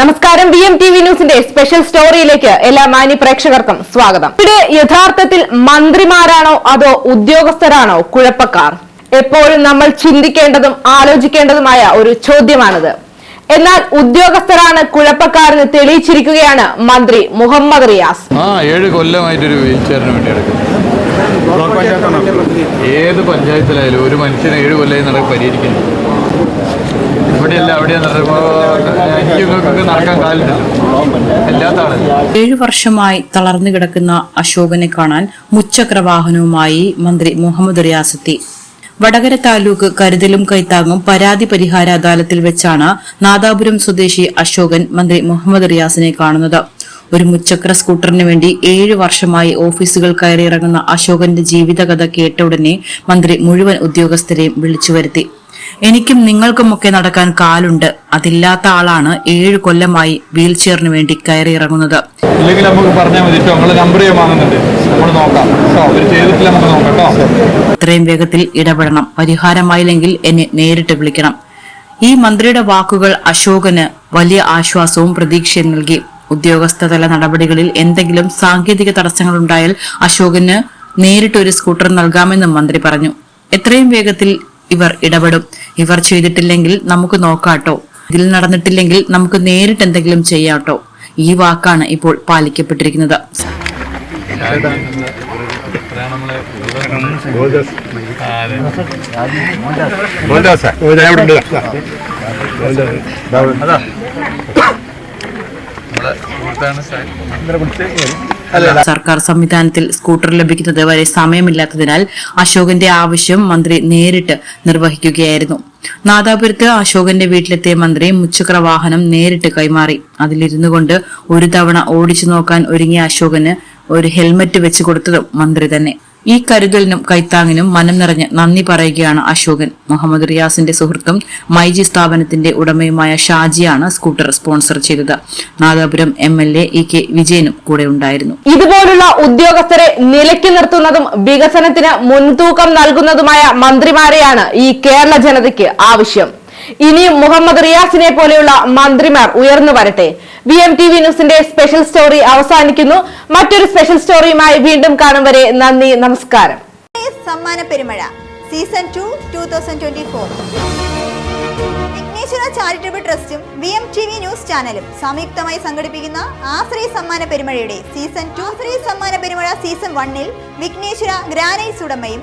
നമസ്കാരം. B M T V ന്യൂസിന്റെ special സ്റ്റോറിയിലേക്ക് എല്ലാ മാന്യ പ്രേക്ഷകർക്കും സ്വാഗതം. ഇവിടെ യഥാർത്ഥത്തിൽ മന്ത്രിമാരാണോ അതോ ഉദ്യോഗസ്ഥരാണോ കുഴപ്പക്കാർ? എപ്പോഴും നമ്മൾ ചിന്തിക്കേണ്ടതും ആലോചിക്കേണ്ടതുമായ ഒരു ചോദ്യമാണിത്. എന്നാൽ ഉദ്യോഗസ്ഥരാണ് കുഴപ്പക്കാരെന്ന് തെളിയിച്ചിരിക്കുകയാണ് മന്ത്രി മുഹമ്മദ് റിയാസ്. ആ ഏഴ് കൊല്ലമായിട്ടൊരു വേണ്ടി എടുക്കുന്നു ഏത് പഞ്ചായത്തിലായാലും ഒരു മനുഷ്യനെ ഏഴ് കൊല്ലമായി നടക്ക് പരിഹരിക്കുന്നു. നടക്കാൻ കാലില്ല. ഏഴു വർഷമായി തളർന്നു കിടക്കുന്ന അശോകനെ കാണാൻ മുച്ചക്രവാഹനവുമായി മന്ത്രി മുഹമ്മദ് റിയാസത്തി. വടകര താലൂക്ക് കരുതലും കൈത്താങ്ങും പരാതി പരിഹാര അദാലത്തിൽ വെച്ചാണ് നാദാപുരം സ്വദേശി അശോകൻ മന്ത്രി മുഹമ്മദ് റിയാസിനെ കാണുന്നത്. ഒരു മുച്ചക്ര സ്കൂട്ടറിന് വേണ്ടി ഏഴു വർഷമായി ഓഫീസുകൾ കയറിയിറങ്ങുന്ന അശോകന്റെ ജീവിതകഥ കേട്ട ഉടനെ മന്ത്രി മുഴുവൻ ഉദ്യോഗസ്ഥരെയും വിളിച്ചു വരുത്തി എനിക്കും നിങ്ങൾക്കുമൊക്കെ നടക്കാൻ കാലുണ്ട്. അതില്ലാത്ത ആളാണ് ഏഴു കൊല്ലമായി വീൽ ചെയറിന് വേണ്ടി കയറിയിറങ്ങുന്നത്. ഇല്ലെങ്കിൽ നമുക്ക് പറഞ്ഞാൽ മതി കേട്ടോ നമ്മൾ നമ്പർ വാങ്ങുന്നുണ്ട്. നമ്മൾ നോക്കാം. കേട്ടോ അവർ ചെയ്തിട്ടില്ല നമുക്ക് നോക്കാം കേട്ടോ. എത്രയും വേഗത്തിൽ ഇടപെടണം. പരിഹാരമായില്ലെങ്കിൽ എന്നെ നേരിട്ട് വിളിക്കണം. ഈ മന്ത്രിയുടെ വാക്കുകൾ അശോകന് വലിയ ആശ്വാസവും പ്രതീക്ഷയും നൽകി. ഉദ്യോഗസ്ഥതല നടപടികളിൽ എന്തെങ്കിലും സാങ്കേതിക തടസ്സങ്ങൾ ഉണ്ടായാൽ അശോകന് നേരിട്ട് ഒരു സ്കൂട്ടർ നൽകാമെന്നും മന്ത്രി പറഞ്ഞു. എത്രയും വേഗത്തിൽ ഇവർ ഇടപെടും. ഇവർ ചെയ്തിട്ടില്ലെങ്കിൽ നമുക്ക് നോക്കാട്ടോ. ഇതിൽ നടന്നിട്ടില്ലെങ്കിൽ നമുക്ക് നേരിട്ട് എന്തെങ്കിലും ചെയ്യാട്ടോ. ഈ വാക്കാണ് ഇപ്പോൾ പാലിക്കപ്പെട്ടിരിക്കുന്നത്. സർക്കാർ സംവിധാനത്തിൽ സ്കൂട്ടർ ലഭിക്കുന്നത് വരെ സമയമില്ലാത്തതിനാൽ അശോകന്റെ ആവശ്യം മന്ത്രി നേരിട്ട് നിർവഹിക്കുകയായിരുന്നു. നാദാപുരത്ത് അശോകന്റെ വീട്ടിലെത്തിയ മന്ത്രി മുച്ചക്ര വാഹനം നേരിട്ട് കൈമാറി. അതിലിരുന്നു കൊണ്ട് ഒരു തവണ ഓടിച്ചു നോക്കാൻ ഒരുങ്ങിയ അശോകന് ഒരു ഹെൽമറ്റ് വെച്ചു കൊടുത്തതും മന്ത്രി തന്നെ. ഈ കരുതലിനും കൈത്താങ്ങിനും മനം നിറഞ്ഞ് നന്ദി പറയുകയാണ് അശോകൻ. മുഹമ്മദ് റിയാസിന്റെ സുഹൃത്തും മൈജി സ്ഥാപനത്തിന്റെ ഉടമയുമായ ഷാജിയാണ് സ്കൂട്ടർ സ്പോൺസർ ചെയ്തത്. Nadapuram M L A E K വിജയനും കൂടെ ഉണ്ടായിരുന്നു. ഇതുപോലുള്ള ഉദ്യോഗസ്ഥരെ നിലയ്ക്ക് നിർത്തുന്നതും വികസനത്തിന് മുൻതൂക്കം നൽകുന്നതുമായ മന്ത്രിമാരെയാണ് ഈ കേരള ജനതയ്ക്ക് ആവശ്യം. ഇനിയും മുഹമ്മദ് റിയാസിനെ പോലെയുള്ള മന്ത്രിമാർ ഉയർന്നു വരട്ടെ. വി എം ടി വി ന്യൂസിന്റെ സ്പെഷ്യൽ സ്റ്റോറി അവസാനിക്കുന്നു. മറ്റൊരു സ്പെഷ്യൽ സ്റ്റോറിയുമായി വീണ്ടും കാണും വരെ നന്ദി നമസ്കാരം. സമ്മാന പെരുമഴ. Season two two thousand twenty four Vigneshwara charitable ട്രസ്റ്റും V M T V news ചാനലും സംയുക്തമായി സംഘടിപ്പിക്കുന്ന ആശ്രയ സമ്മാന പെരുമഴയുടെ സീസൺ ടു ആശ്രയ സമ്മാന പെരുമഴ സീസൺ വണ്ണിൽ വിഘ്നേശ്വര ഗ്രാനൈസ് ഉടമയും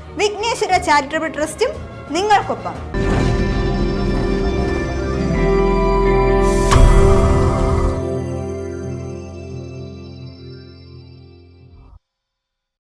വിഘ്നേശ്വര ചാരിറ്റബിൾ ട്രസ്റ്റും നിങ്ങൾക്കൊപ്പം.